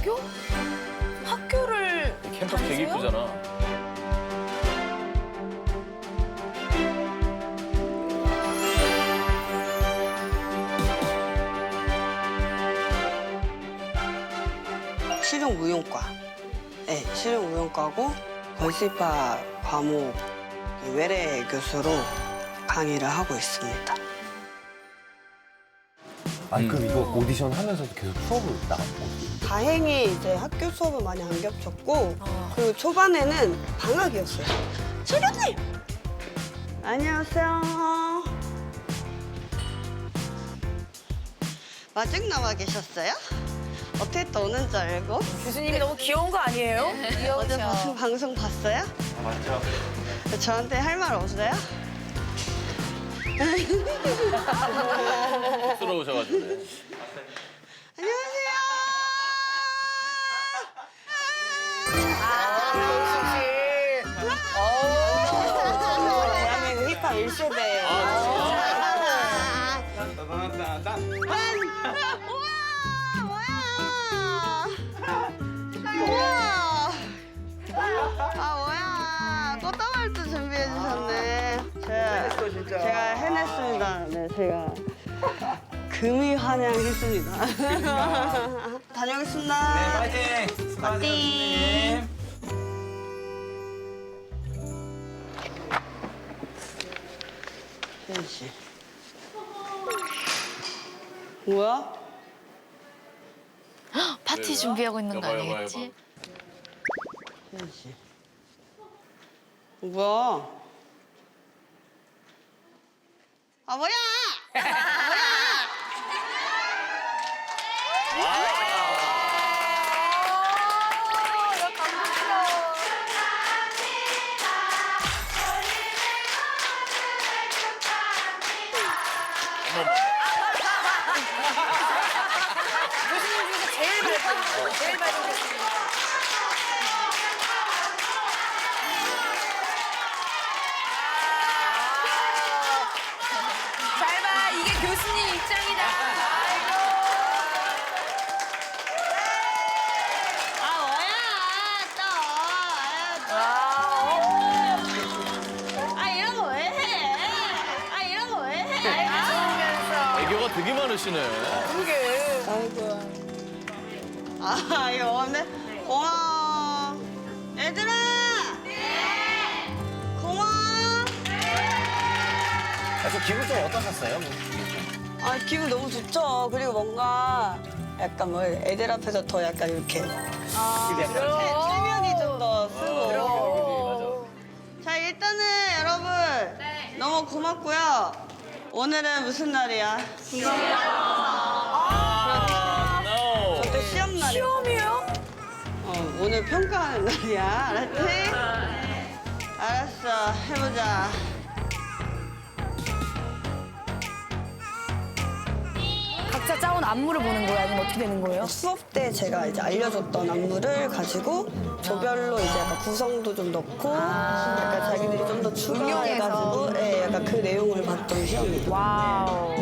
학교? 학교를 캠퍼스 되게 다니세요? 이쁘잖아. 실용무용과. 네, 실용무용과고 걸스파 과목 외래 교수로 강의를 하고 있습니다. 아니 그럼 이거 오디션 하면서도 계속 수업을 나갔고 다행히 이제 학교 수업은 많이 안 겹쳤고 그리고 초반에는 방학이었어요. 최교님! 안녕하세요. 마중 나와 계셨어요? 어떻게 또 오는 줄 알고? 교수님이 너무 귀여운 거 아니에요? 어제 방송, 방송 봤어요? 맞죠? 저한테 할 말 없어요? 쑥스러우셔가지고. 안녕하세요. 대한민국 힙합 1세대. 우와! 아 뭐야 꽃다발도 준비해 주셨네. 제가, 제가 해냈습니다. 네 제가 금이 환영했습니다. 다녀오겠습니다. 네, 파이팅! 파이팅! 혜연 씨. 뭐야? 파티 준비하고 있는 거 여봐, 여봐, 아니겠지? 혜연 씨. 뭐야? 교 되게 많으시네. 아 이거 없네. 고마워. 얘들아. 고마워. 아, 저 기분 좀 어떠셨어요? 뭐. 아 기분 너무 좋죠. 그리고 뭔가 약간 뭐 애들 앞에서 더 약간 이렇게 체면이 좀 더 쓰고. 자 일단은 여러분 너무 고맙고요. 오늘은 무슨 날이야? No. 또 시험 날이야. 시험이요? 어, 오늘 평가하는 날이야. 알았지? 알았어. 해보자. 각자 짜온 안무를 보는 거예요? 아니면 어떻게 되는 거예요? 수업 때 제가 이제 알려줬던 안무를 가지고 조별로 이제 약간 구성도 좀 넣고 약간 자기들이 좀 더 추가해가지고 예, 약간 그 내용을 봤던 시험이에요. 와우.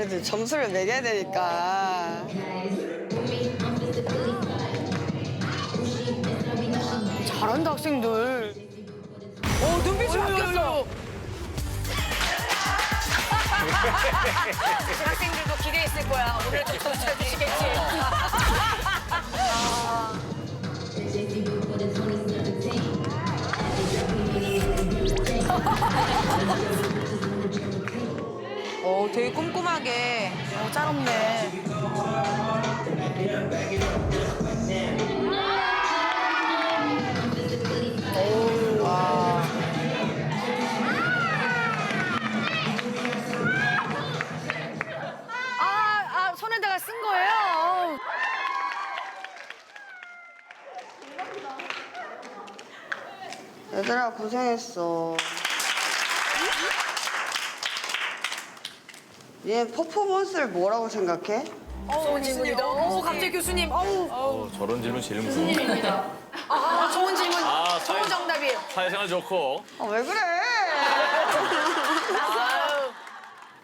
아무래도 점수를 매겨야 되니까. 잘한다 학생들. 오 눈빛이 바뀌었어. 학생들도 기대했을 거야. 오늘도 점수 주시겠지. 오 되게 꼼꼼하게. 오 짜롭네. 오, 와. 아, 아, 손에다가 쓴 거예요? 얘들아 고생했어. 얘 퍼포먼스를 뭐라고 생각해? 무서운 질문이다. 오, 갑자기 교수님. 어우, 어, 저런 질문 제일 무서워. 아, 좋은 질문. 아, 좋은 사회- 정답이에요. 사회생활 좋고. 아, 왜 그래?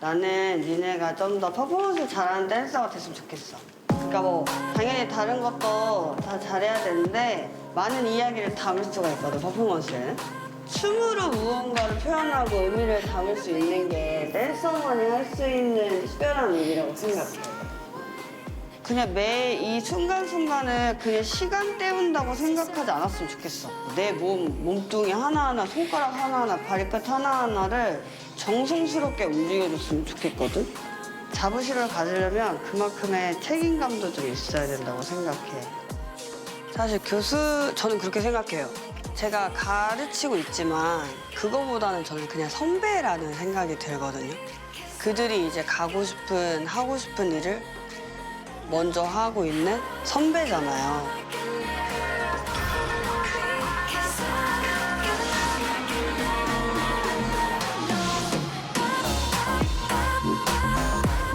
나는 니네가 좀 더 퍼포먼스 잘하는 댄서가 됐으면 좋겠어. 그러니까 뭐 당연히 다른 것도 다 잘해야 되는데 많은 이야기를 담을 수가 있거든 퍼포먼스에는. 춤으로 무언가를 표현하고 의미를 담을 수 있는 게 댄서만이 할 수 있는 특별한 의미라고 생각해. 그냥 매 이 순간순간을 그냥 시간 때운다고 생각하지 않았으면 좋겠어. 내 몸, 몸뚱이 하나하나, 손가락 하나하나, 발끝 하나하나를 정성스럽게 움직여줬으면 좋겠거든? 자부심을 가지려면 그만큼의 책임감도 좀 있어야 된다고 생각해. 사실 교수, 저는 그렇게 생각해요. 제가 가르치고 있지만 그거보다는 저는 그냥 선배라는 생각이 들거든요. 그들이 이제 가고 싶은, 하고 싶은 일을 먼저 하고 있는 선배잖아요.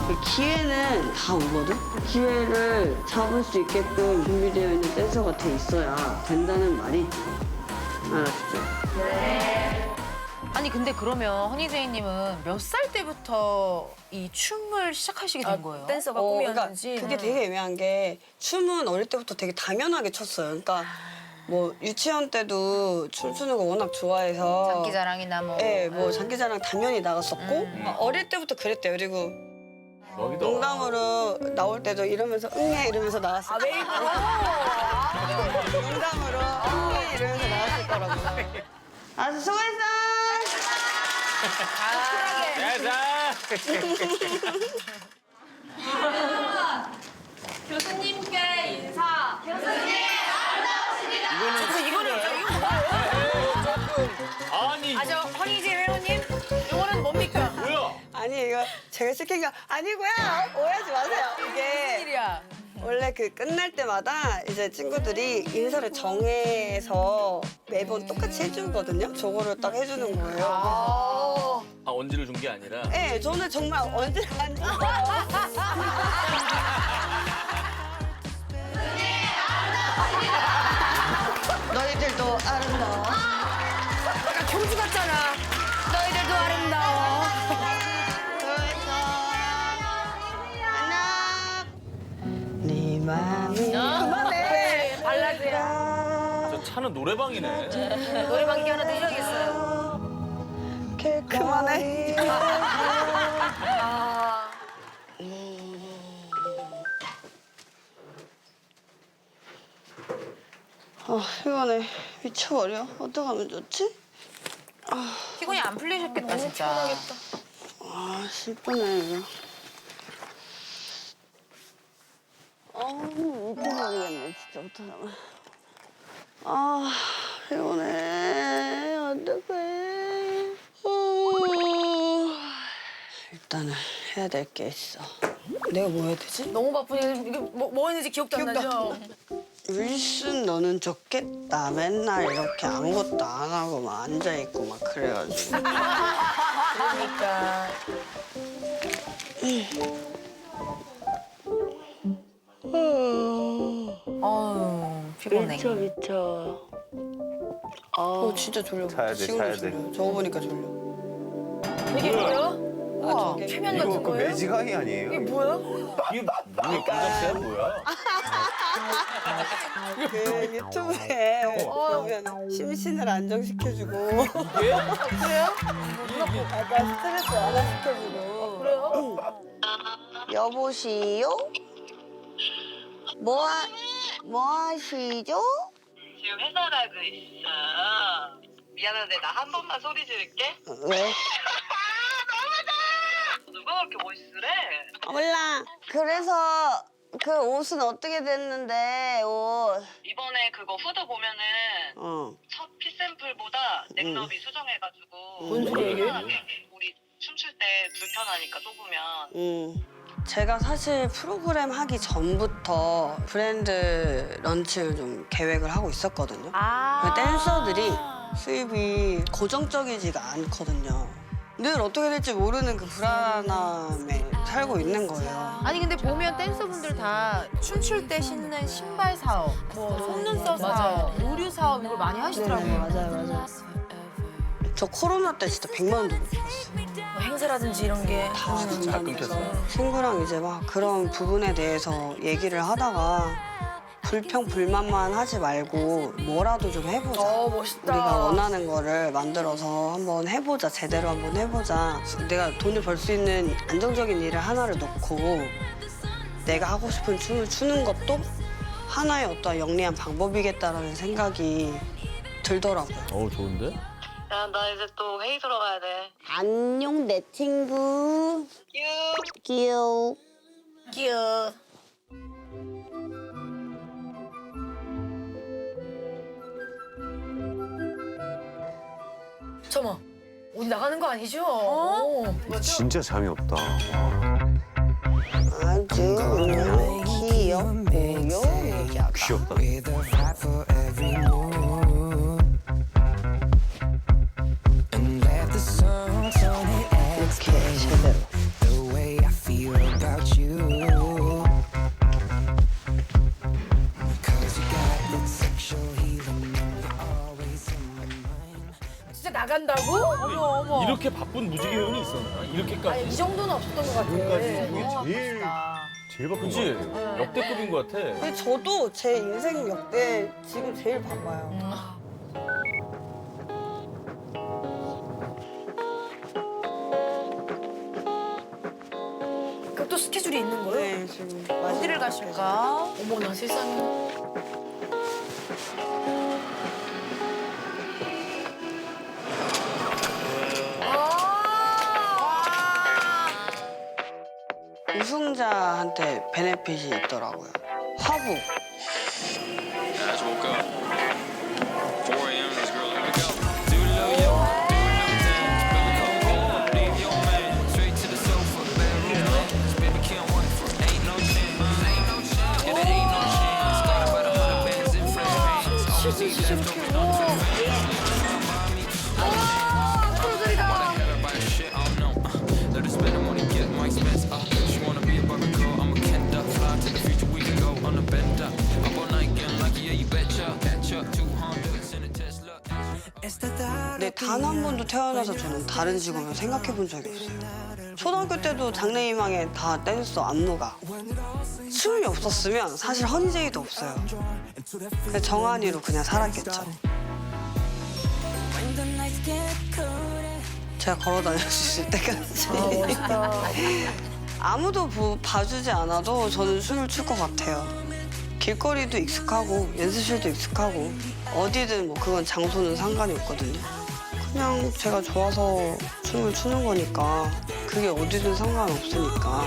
그 기회는 다 오거든? 기회를 잡을 수 있게끔 준비되어 있는 댄서가 돼 있어야 된다는 말이지. 알았죠? 아니 근데 그러면 허니제이님은 몇 살 때부터 이 춤을 시작하시게 된 거예요? 댄서가 어, 꿈이었는지. 그러니까 그게 되게 애매한 게 춤은 어릴 때부터 되게 당연하게 췄어요. 그러니까 뭐 유치원 때도 춤추는 거 워낙 좋아해서 장기자랑이나 뭐. 예, 뭐 장기자랑 당연히 나갔었고 어릴 때부터 그랬대요. 그리고 여기도. 농담으로 나올 때도 이러면서 응애 이러면서 나왔을 아. 웨이브. 농담으로 응애 이러면서 나왔 을 거라고. 아, 수고했어. 자, 교수님께 인사. 이거는 이거는, 이거 아니 아, 저 허니제 회원님, 이거는 뭡니까? 뭐야? 아니 이거 제가 시킨 게 아니고요. 오해하지 마세요. 이게 일이야. 원래 그 끝날 때마다 이제 친구들이 인사를 정해서 매번 똑같이 해주거든요. 저거를 딱 해주는 거예요. 어. 아 언지를 준 게 아니라. 네, 저는 정말 언제 안 줘요. 너희들도 아름다워. 차는 노래방이네. 노래 방기 하나 드셔야겠어요. 그만해. 아. 아, 피곤해. 미쳐버려. 어떡하면 좋지? 피곤이 안 풀리셨겠다 진짜. 아, 슬프네, 이거. 아우, 미쳐버리겠네, 진짜. 어떡하나. 아, 피곤해. 어떡해. 어... 일단은 해야 될 게 있어. 내가 뭐 해야 되지? 너무 바쁘니 이게 뭐, 뭐 했는지 기억도 안 나죠? 윌슨 너는 좋겠다. 맨날 이렇게 아무것도 안 하고 막 앉아있고 막 그래가지고. 그러니까. 어 우 피곤해. 미쳐 미쳐. 아, 어, 진짜 졸려. 자야 돼, 지금도 자야 돼. 졸려. 저거 보니까 졸려. 이게 뭐야? 아, 저게. 최면 이거 같은 그 거예요? 매직아이 아니에요? 이게 뭐야? 이게 뭐야? 뭐야? 그 유튜브에 보면 심신을 안정시켜주고 이게? 약간 스트레스 완화시켜주고 그래요? 여보시요? 뭐, 하, 뭐 하시죠? 지금 회사라고 있어. 미안한데 나 한 번만 소리 지를게. 왜? 누가 그렇게 멋있으래? 몰라. 그래서 그 옷은 어떻게 됐는데 옷? 이번에 그거 후드 보면은 어. 첫 피샘플보다 넥너비 수정해가지고 뭔 소리야, 이게? 편하게 우리 춤출 때 불편하니까 좁으면 음. 제가 사실 프로그램 하기 전부터 브랜드 런칭을 좀 계획을 하고 있었거든요. 아. 그 댄서들이 수입이 고정적이지가 않거든요. 늘 어떻게 될지 모르는 그 불안함에 살고 있는 거예요. 아니 근데 보면 댄서분들 다 춤출 때 신는 신발 사업, 뭐 속눈썹 사업, 의류 사업 이걸 많이 하시더라고요. 맞아요, 맞아요. 저 코로나 때 진짜 100만 원도 못 벌었어요. 뭐 행사라든지 이런 게. 다다 끊겼어요. 친구랑 이제 막 그런 부분에 대해서 얘기를 하다가 불평 불만만 하지 말고 뭐라도 좀 해보자. 어, 멋있다. 우리가 원하는 거를 만들어서 한번 해보자. 제대로 한번 해보자. 내가 돈을 벌 수 있는 안정적인 일을 하나를 놓고 내가 하고 싶은 춤을 추는 것도 하나의 어떤 영리한 방법이겠다라는 생각이 들더라고요. 어 좋은데? 야, 나 이제 또 회의 들어가야 돼. 안녕 내 친구. 큐. 귀여워. 귀여워. 잠깐만. 어디 나가는 거 아니죠? 어? 진짜 잠이 없다. 아주 귀엽고요. 귀엽다. 어머. 이렇게 바쁜 무지개운이 있었나? 이렇게까지. 이 정도는 없었던 것 같아. 그게 제일 제일 바쁜 그치? 것 같아. 역대급인 것 같아. 근데 저도 제 인생 역대 지금 제일 바빠요. 그럼 또 스케줄이 있는 거예요? 네, 지금 어디를 가실까? 어머나 세상에. 우승자한테 베네핏이 있더라고요. 화보. 단 한 번도 태어나서 저는 다른 직업을 생각해 본 적이 없어요. 초등학교 때도 장래희망에 다 댄서 안무가. 춤이 없었으면 사실 헌제이도 없어요. 그냥 정한이로 그냥 살았겠죠. 제가 걸어 다닐 수 있을 때까지. 아무도 보- 봐주지 않아도 저는 춤을 출 것 같아요. 길거리도 익숙하고 연습실도 익숙하고 어디든 뭐 그건 장소는 상관이 없거든요. 그냥 제가 좋아서 춤을 추는 거니까 그게 어디든 상관없으니까